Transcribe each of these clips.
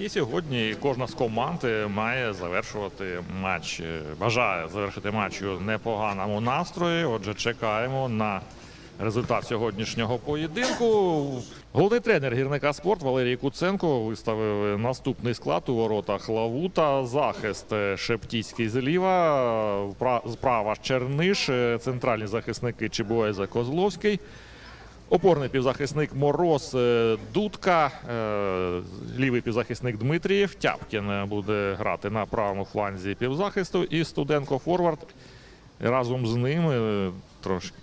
І сьогодні кожна з команд е, має завершувати матч. е, Бажає завершити матч у непоганому настрої. Отже, чекаємо на результат сьогоднішнього поєдинку. Головний тренер гірника спорт Валерій Куценко виставив наступний склад у воротах Лавута. Захист е, Шептійський зліва, справа Черниш, центральні захисники Чебуеза Козловський. Опорний півзахисник Мороз е, Дудка, е, лівий півзахисник Дмитрієв. Тяпкін е, буде грати на правому фланзі півзахисту. І Студенко Форвард разом з ним трошки,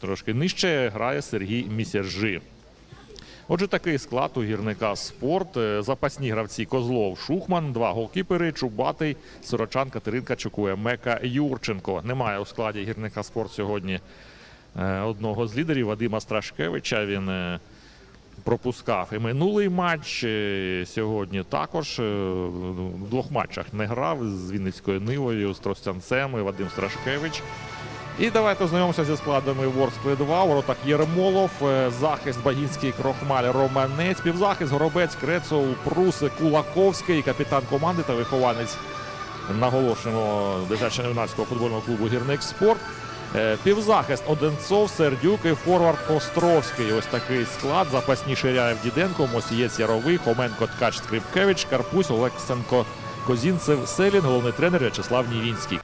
трошки нижче грає Сергій Місержи. Отже, такий склад у гірника спорт. Запасні гравці Козлов, Шухман, два голкіпери, Чубатий, Сорочан, Катеринка, Чукує, Мека, Юрченко. Немає у складі гірника спорт сьогодні одного з лідерів Вадима Страшкевича. Він е, пропускав і минулий матч. е, Сьогодні також е, в двох матчах не грав з Вінницькою Нивою, з Тростянцем і Вадим Страшкевич. І давайте ознайомимося зі складами Ворскли 2. У воротах Єрмолов, е, захист Багінський, Крохмаль, Романець, півзахист, Горобець, Крецов, Прус, Кулаковський, капітан команди та вихованець наголошеного дитячо-юнацького футбольного клубу Гірник Спорт. Е, Півзахист Одинцов, Сердюк і форвард Островський. Ось такий склад. Запасні Ширяєв Діденко, Мосієць Яровий, Хоменко Ткач Скрипкевич, Карпусь, Олексенко Козінцев, Селін, головний тренер В'ячеслав Нівінський.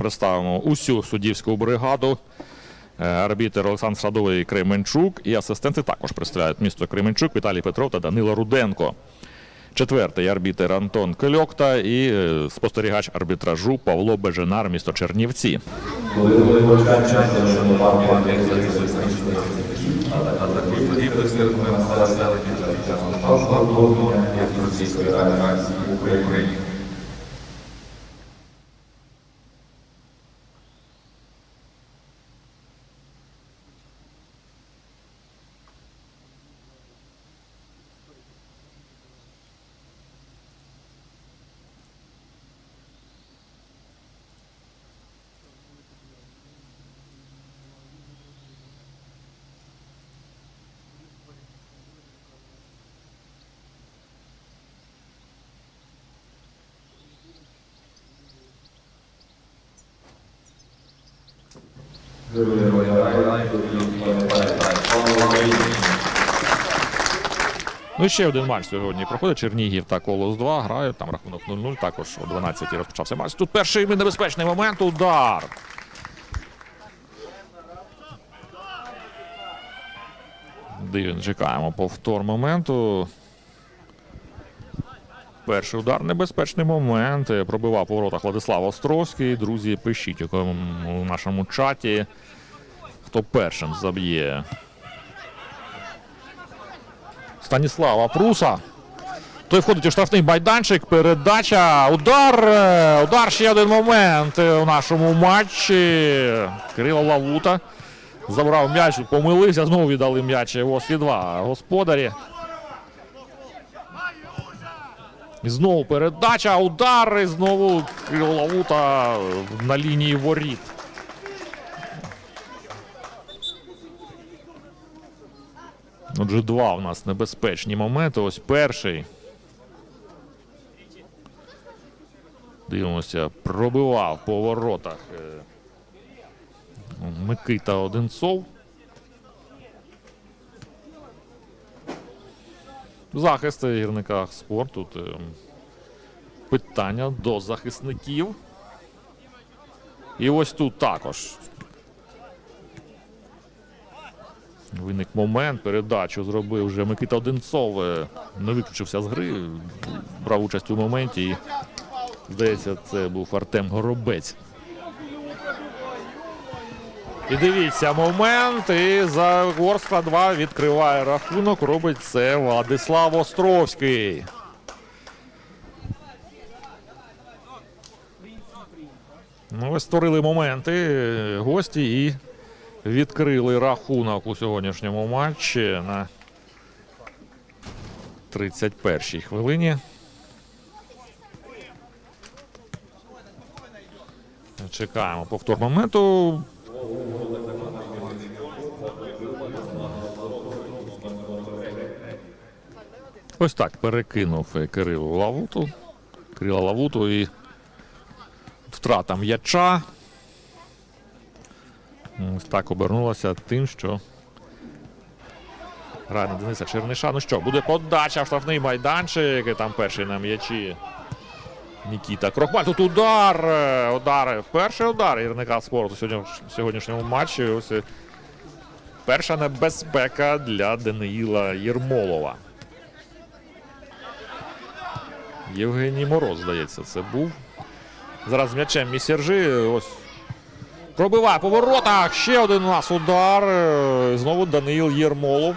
Представимо усю суддівську бригаду. Е, Арбітер Олександр Садовий Кременчук і асистенти також представляють місто Кременчук, Віталій Петров та Данило Руденко. Четвертий арбітер Антон Кольокта і е, спостерігач арбітражу Павло Беженар, місто Чернівці. Коли ви почання, то що ми вам а Ну і ще один матч сьогодні проходить. Чернігів та Колос 2 грають. Там рахунок 0-0. Також о 12-й розпочався матч. Тут перший небезпечний момент. Удар. Дивін, чекаємо повтор моменту. Перший удар небезпечний момент. Е, Пробивав по воротах Владислав Островський. Друзі, пишіть у нашому чаті, хто першим заб'є. Станіслава Пруса. Той входить у штрафний майданчик. Передача. Удар. е, Удар ще один момент е, у нашому матчі. Кирило Лавута забрав м'яч, помилився, знову віддали м'яч Вослі 2 господарі. І знову передача, удар, і знову Лавута на лінії воріт. Отже, два у нас небезпечні моменти. Ось перший. Дивимося, пробивав по воротах е, Микита Одинцов. Захист в гірниках спорту. Тут е, питання до захисників. І ось тут також Виник момент, передачу зробив вже Микита Одинцов. е, Не виключився з гри, брав участь у моменті і Здається, це був Артем Горобець. І дивіться, момент. І за Ворскла 2 відкриває рахунок. Робить це Владислав Островський. Ну, ось створили моменти гості і відкрили рахунок у сьогоднішньому матчі на 31-й хвилині. Чекаємо повтор моменту. Ось так перекинув е, Кирилу Лавуту. Кирила Лавуту і втрата м'яча. Ось так обернулося тим, що грає на Дениса Черниша. Ну що, буде подача в штрафний майданчик. Там перший на м'ячі. Нікіта Крохмаль. Тут удар. е, Удар. Перший удар гірника спорту сьогодні в сьогоднішньому матчі. Ось е, перша небезпека для Даниїла Єрмолова. Євгеній Мороз, здається, це був. Зараз м'ячем Місержи. Ось. Пробиває по воротах. Ще один у нас удар. Е, Знову Даниїл Єрмолов.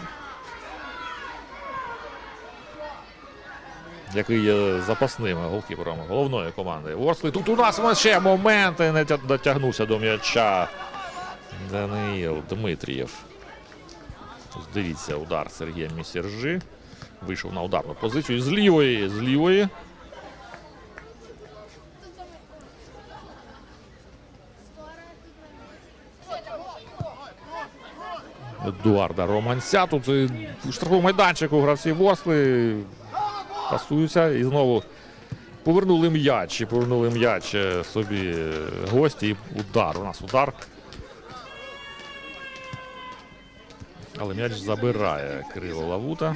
Який є запасним голкіпером головної команди. Ворсли. Тут у нас ще моменти. Не дотягнувся до м'яча. Даниїл Дмитрієв. Дивіться, удар Сергія Місержи. Вийшов на ударну позицію з лівої, з лівої. Едуарда Романця. Тут у штрафному майданчику гравці Ворсли пасуються і знову повернули м'яч. І повернули м'яч е, собі е, гості. І удар. У нас удар. Але м'яч забирає Кирило Лавута.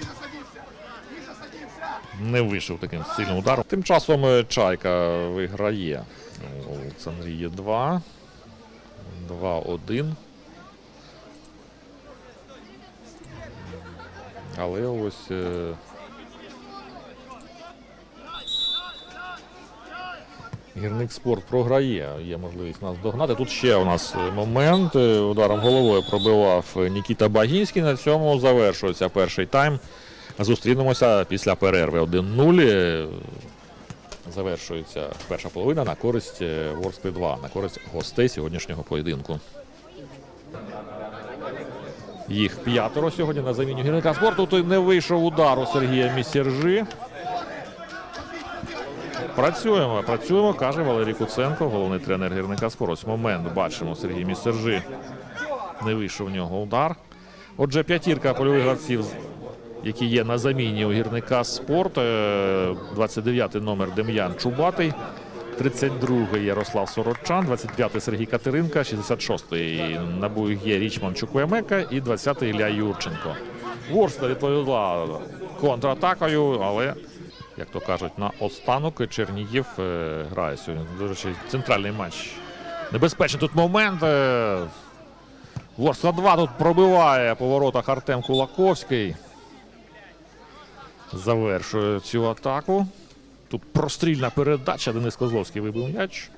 Не вийшов таким сильним ударом. Тим часом е, Чайка виграє. У Олександрії 2. 2-1. Але ось. е, Гірник спорт програє. Є можливість нас догнати. Тут ще у нас е, момент. Ударом головою пробивав Нікіта Багінський. На цьому завершується перший тайм. Зустрінемося після перерви 1-0. Е, Завершується перша половина на користь е, Ворскли 2, на користь гостей сьогоднішнього поєдинку. Їх п'ятеро сьогодні на заміні гірника спорту. Тут не вийшов удар у Сергія Місержи. Працюємо, працюємо, каже Валерій Куценко, головний тренер гірника спорту. Ось момент бачимо Сергій Місержи. Не вийшов в нього удар. Отже, п'ятірка польових гравців, які є на заміні у гірника спорт. 29-й номер Дем'ян Чубатий. 32-й Ярослав Сорочан, 25-й Сергій Катеринка, 66-й Набуй є Річман Чукуемека і 20-й Ілля Юрченко. Ворста відповіла контратакою, але, як то кажуть, на останок Чернігів е, грає сьогодні. До речі, центральний матч. Небезпечний тут момент. е, Ворста 2 тут пробиває по воротах Артем Кулаковський. Завершує цю атаку. Тут прострільна передача. Денис Козловський вибив м'яч.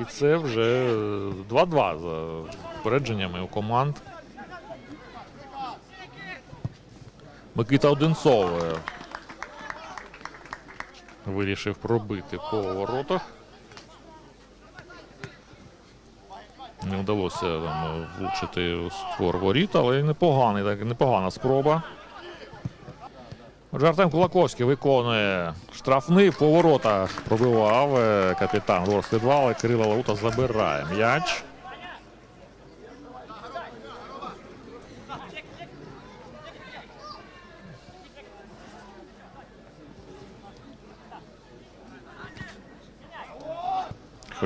І це вже е, 2-2 за попередженнями у команд. Микита Одинцов е, вирішив пробити по воротах. Не вдалося там е, влучити у створ воріт, але непоганий, так, непогана спроба. Отже, Артем Кулаковський виконує штрафний поворота. Пробивав е, капітан 2, але Лаута забирає м'яч.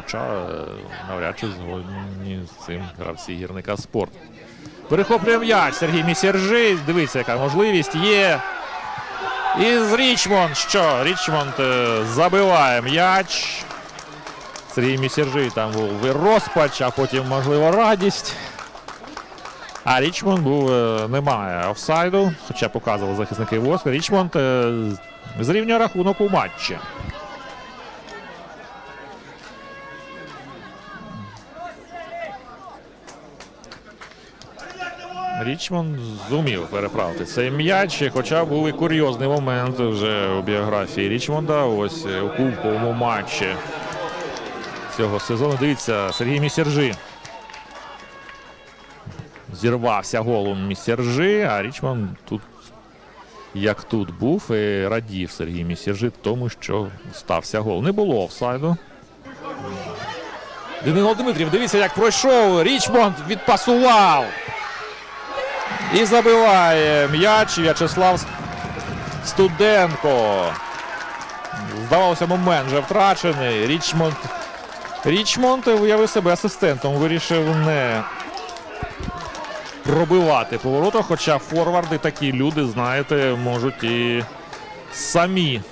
Хоча е, навряд чи згодні з цим гравці гірника спорт. Перехоплює м'яч Сергій Місержи. Дивіться, яка можливість є. І з Річмонд. Що? Річмонд е, забиває м'яч. Сергій Місержий там був розпач, а потім, можливо, радість. А Річмонд був е, немає офсайду, хоча показували захисники ВОСК. Річмонд зрівнює рахунок у матчі. Річмонд зумів переправити цей м'яч, хоча був і курйозний момент вже у біографії Річмонда. Ось е, у кубковому матчі цього сезону. Дивіться, Сергій Місержи. Зірвався голом Місержи, а Річмонд тут, як тут був, і радів Сергій Місержи тому, що стався гол. Не було офсайду. Данило Дмитрів, дивіться, як пройшов. Річмонд відпасував. І забиває м'яч В'ячеслав Студенко. Здавалося, момент вже втрачений. Річмонд. Річмонд виявив себе асистентом. Вирішив не пробивати поворота. Хоча форварди такі люди, знаєте, можуть і самі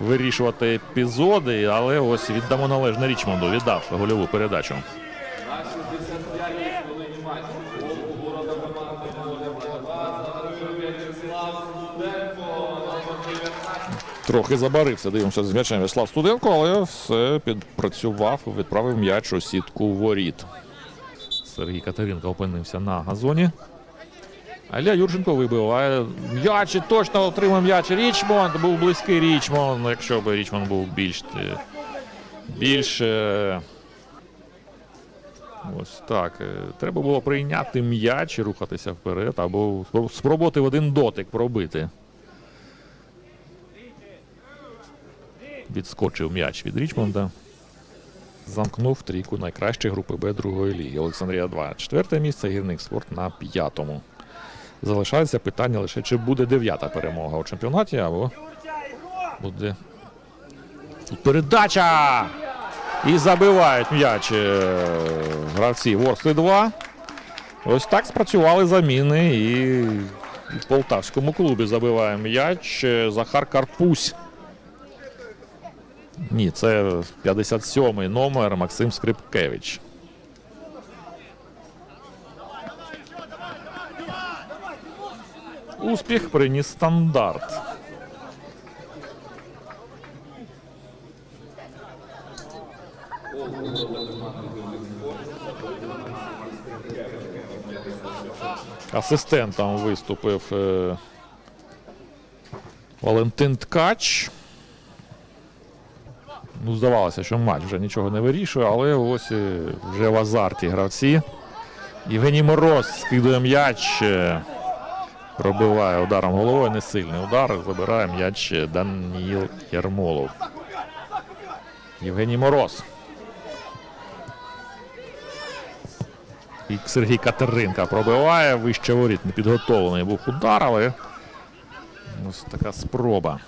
вирішувати епізоди. Але ось віддамо належне Річмонду. Віддав гольову передачу. Трохи забарився, дивимося з м'ячем Вячеслав Студенко, але все підпрацював, відправив м'яч у сітку воріт. Сергій Катеринко опинився на газоні. Аля Юрченко вибиває м'яч і точно отримав м'яч. Річмонд був близький Річмонд. Якщо б Річмонд був більш, більш е, ось так. е, Треба було прийняти м'яч і рухатися вперед, або спробувати в один дотик пробити. Відскочив м'яч від Річмонда. Замкнув трійку найкращої групи Б другої ліги. Олександрія 2. Четверте місце, гірник спорт на п'ятому. Залишається питання лише, чи буде дев'ята перемога у чемпіонаті, або буде. Передача! І забивають м'яч е, гравці Ворсли 2. Ось так спрацювали заміни. І в полтавському клубі забиває м'яч е, Захар Карпусь. Ні, це 57-й номер Максим Скрипкевич. Успіх приніс стандарт. Асистентом виступив е, Валентин Ткач. Ну, здавалося, що матч вже нічого не вирішує, але ось е, вже в азарті гравці. Євгеній Мороз скидує м'яч, е, пробиває ударом головою, не сильний удар. Забирає м'яч Даніїл Єрмолов. Євгеній Мороз. І Сергій Катеринка пробиває вище воріт. не підготовлений був удар, але ось така спроба.